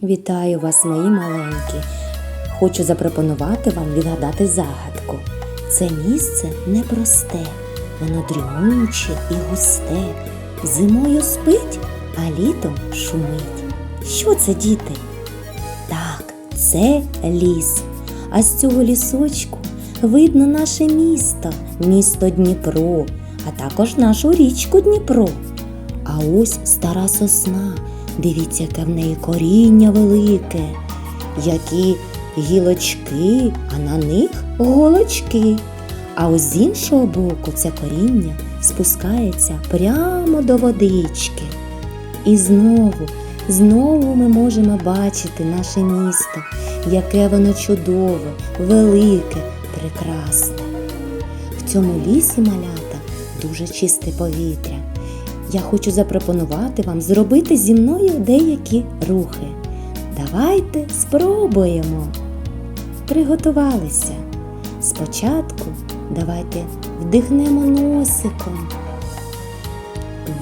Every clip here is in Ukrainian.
Вітаю вас, мої маленькі. Хочу запропонувати вам відгадати загадку. Це місце непросте, воно дрімуче і густе. Зимою спить, а літом шумить. Що це, діти? Так, це ліс. А з цього лісочку видно наше місто, місто Дніпро, а також нашу річку Дніпро. А ось стара сосна. Дивіться, яке в неї коріння велике, які гілочки, а на них голочки. А ось з іншого боку це коріння спускається прямо до водички. І знову, знову ми можемо бачити наше місто, яке воно чудове, велике, прекрасне. В цьому лісі малята дуже чисте повітря. Я хочу запропонувати вам зробити зі мною деякі рухи. Давайте спробуємо. Приготувалися. Спочатку давайте вдихнемо носиком.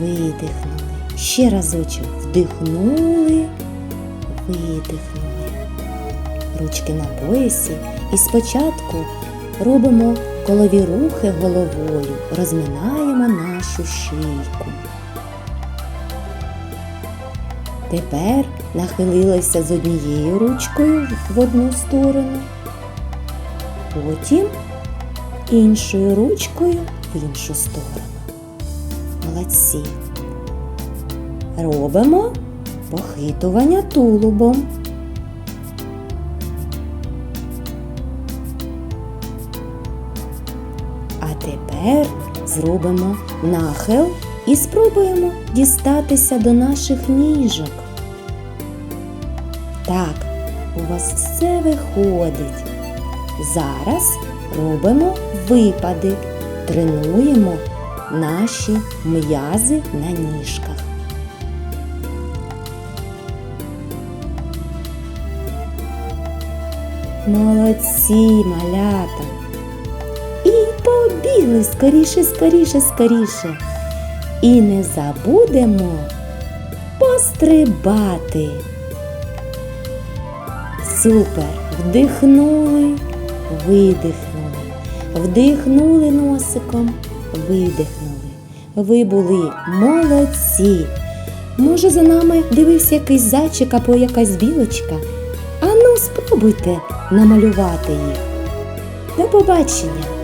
Видихнули. Ще разочок вдихнули, видихнули. Ручки на поясі. І спочатку робимо колові рухи головою, розминаємо нашу шийку. Тепер нахилилися з однією ручкою в одну сторону, потім іншою ручкою в іншу сторону. Молодці. Робимо похитування тулубом. А тепер зробимо нахил і спробуємо дістатися до наших ніжок. Так, у вас все виходить. Зараз робимо випади, тренуємо наші м'язи на ніжках. Молодці, малята! І побігли скоріше, скоріше, скоріше. І не забудемо пострибати. Супер! Вдихнули, видихнули, вдихнули носиком, видихнули. Ви були молодці. Може, за нами дивився якийсь зайчик або якась білочка? Ану, спробуйте намалювати їх. До побачення!